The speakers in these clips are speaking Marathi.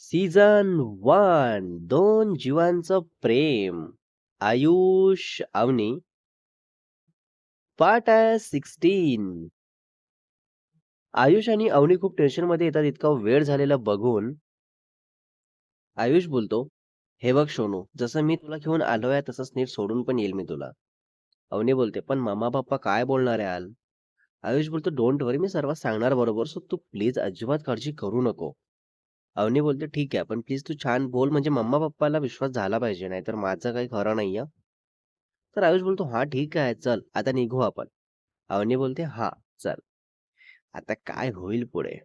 सीझन वन दोन जीवांचं प्रेम आयुष अवनी. पार्ट आहे सिक्स्टीन. आयुष आणि अवनी खूप टेन्शनमध्ये येतात इतका वेळ झालेला बघून. आयुष बोलतो हे बघ सोनू जसं मी तुला घेऊन आलोय तसंच नीट सोडून पण येईल मी तुला. अवनी बोलते पण मामा पप्पा काय बोलणार आहे आल आयुष बोलतो डोंट वरी मी सर्व सांगणार बरोबर सो तू प्लीज अजिबात काळजी करू नको. अवनी बोलते ठीक आहे. पण प्लीज तू छान बोल म्हणजे मम्मा पप्पाला विश्वास झाला पाहिजे नाहीतर माझं काही खरं नाहीये तर आयुष बोलतो हा ठीक आहे चल आता निघू आपण. अवनी बोलते हा चल. आता काय होईल पुढे?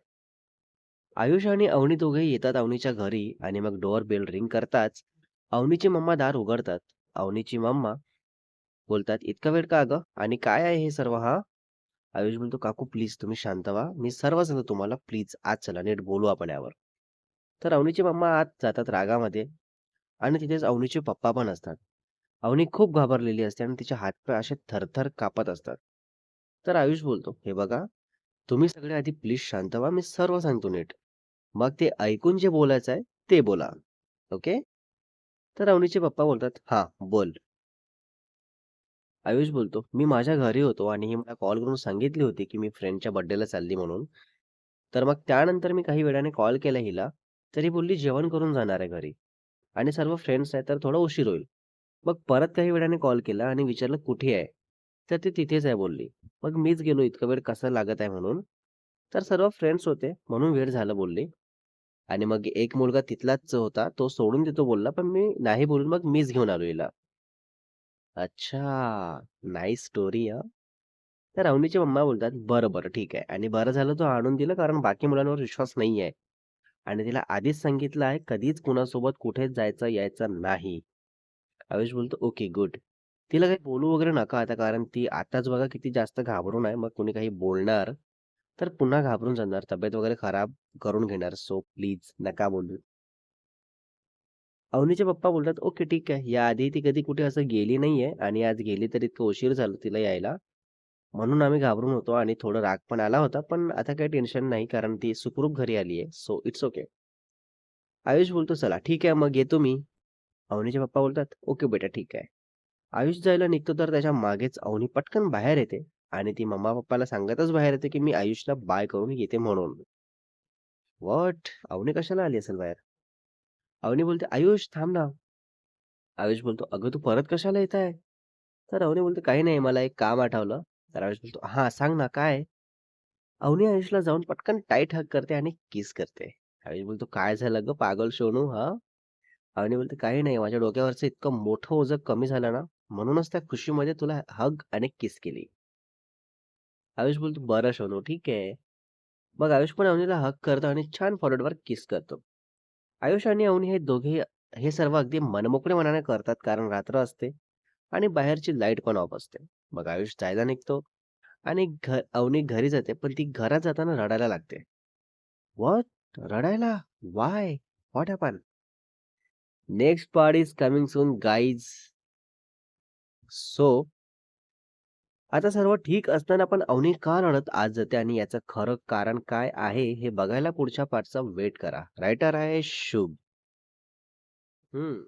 आयुष आणि अवनी दोघे येतात अवनीच्या घरी आणि मग डोअर बेल रिंग करताच अवनीची मम्मा दार उघडतात. अवनीची मम्मा बोलतात इतका वेळ का अगं आणि काय आहे हे सर्व हा? आयुष बोलतो काकू प्लीज तुम्ही शांत व्हा. मी सर्व सांगतो तुम्हाला प्लीज आज चला नीट बोलू आपण यावर. तर अवनीचे मम्मा आत जातात रागामध्ये आणि तिथेच अवनीचे पप्पा पण असतात. अवनी खूप घाबरलेली असते आणि तिचे हातपाय असे थरथर कापत असतात. तर आयुष बोलतो हे बघा तुम्ही सगळे आधी प्लीज शांत व्हा मी सर्व सांगतो नीट. मग ते ऐकून जे बोलायचं आहे ते बोला. ओके? तर अवनीचे पप्पा बोलतात हा बोल. आयुष बोलतो मी माझ्या घरी होतो आणि ही मला कॉल करून सांगितली होती की मी फ्रेंडच्या बर्थडेला चालली म्हणून. तर मग त्यानंतर मी काही वेळाने कॉल केला हिला तरी बोलली जेवण करून जाणार आहे घरी. आणि सर्व फ्रेंड्स आहेत तर थोडा उशीर होईल. मग परत काही वेळाने कॉल केला आणि विचारलं कुठे आहे? तर ती तिथेच आहे बोलली. मग मीच गेलो इतका वेळ कसा लागत आहे म्हणून? तर सर्व फ्रेंड्स होते म्हणून वेळ झाला बोलली. आणि मग एक मुलगा तिथलाच होता तो सोडून देतो बोलला पण मी नाही बोलून मग मीच घेऊन आलो हिला. अच्छा नाईस स्टोरी हा. तर अवनीचे मम्मा बोलतात बरं बरं ठीक आहे. आणि बरं झालं तो आणून दिलं कारण बाकी मुलांवर विश्वास नाही आहे आणि तिला आधीच सांगितलं आहे कधीच कुणासोबत कुठेच जायचं यायचं नाही. आयुष बोलतो ओके गुड. तिला काही बोलू वगैरे नका आता कारण ती आताच बघा किती जास्त घाबरून आहे. मग कुणी काही बोलणार तर पुन्हा घाबरून जाणार. तब्येत वगैरे खराब करून घेणार. सो प्लीज नका बोलू. अवनीचे पप्पा बोलतात ओके ठीक आहे. याआधी ती कधी कुठे असं गेली नाहीये आणि आज गेली तर इतकं उशीर झालं तिला यायला. म्हणून आम्ही घाबरून होतो आणि थोडं राग पण आला होता पण आता काही टेन्शन नाही कारण ती सुखरूप घरी आली आहे. सो इट्स ओके आयुष बोलतो चला ठीक आहे मग येतो मी. अवनीचे पप्पा बोलतात ओके बेटा ठीक आहे. आयुष जायला निघतो तर त्याच्या मागेच अवनी पटकन बाहेर येते आणि ती मम्मा पप्पाला सांगतच बाहेर येते की मी आयुषला बाय करून येते म्हणून. वॉट अवनी कशाला आली असेल बाहेर? अवनी बोलते आयुष थांब ना. आयुष बोलतो अगं तू परत कशाला येत आहे तर अवनी बोलते काही नाही मला एक काम आठवलं. तर आयुष बोलतो हा सांग ना काय अवनी आयुषला जाऊन पटकन टाईट हक करते आणि किस करते. आयुष बोलतो काय झालं ग? पागल सोनू हा? अवनी बोलते काही नाही माझ्या डोक्यावरचं इतकं मोठं ओझं कमी झालं ना म्हणूनच त्या खुशीमध्ये तुला हग आणि किस केली. आयुष बोलतो बरं सोनू ठीक आहे. मग आयुष पण अवनीला हक करतो आणि छान फॉरवर्डवर किस करतो. आयुष आणि अवनी हे दोघे हे सर्व अगदी मनमोकळे मनाने करतात कारण रात्र असते. आणि बाहेरची लाइट पण ऑफ असते. मग आयुष जायला निघतो आणि घर अवनी घरी जाते पण ती घरात जाताना रडायला लागते. वॉट रडायला? Why what happen next part is coming soon guys so आता सर्व ठीक असताना पण अवनी का रडत आज जाते आणि याचं खरं कारण काय आहे हे बघायला पुढच्या पार्टचा वेट करा. रायटर आहे शुभ. हम्म.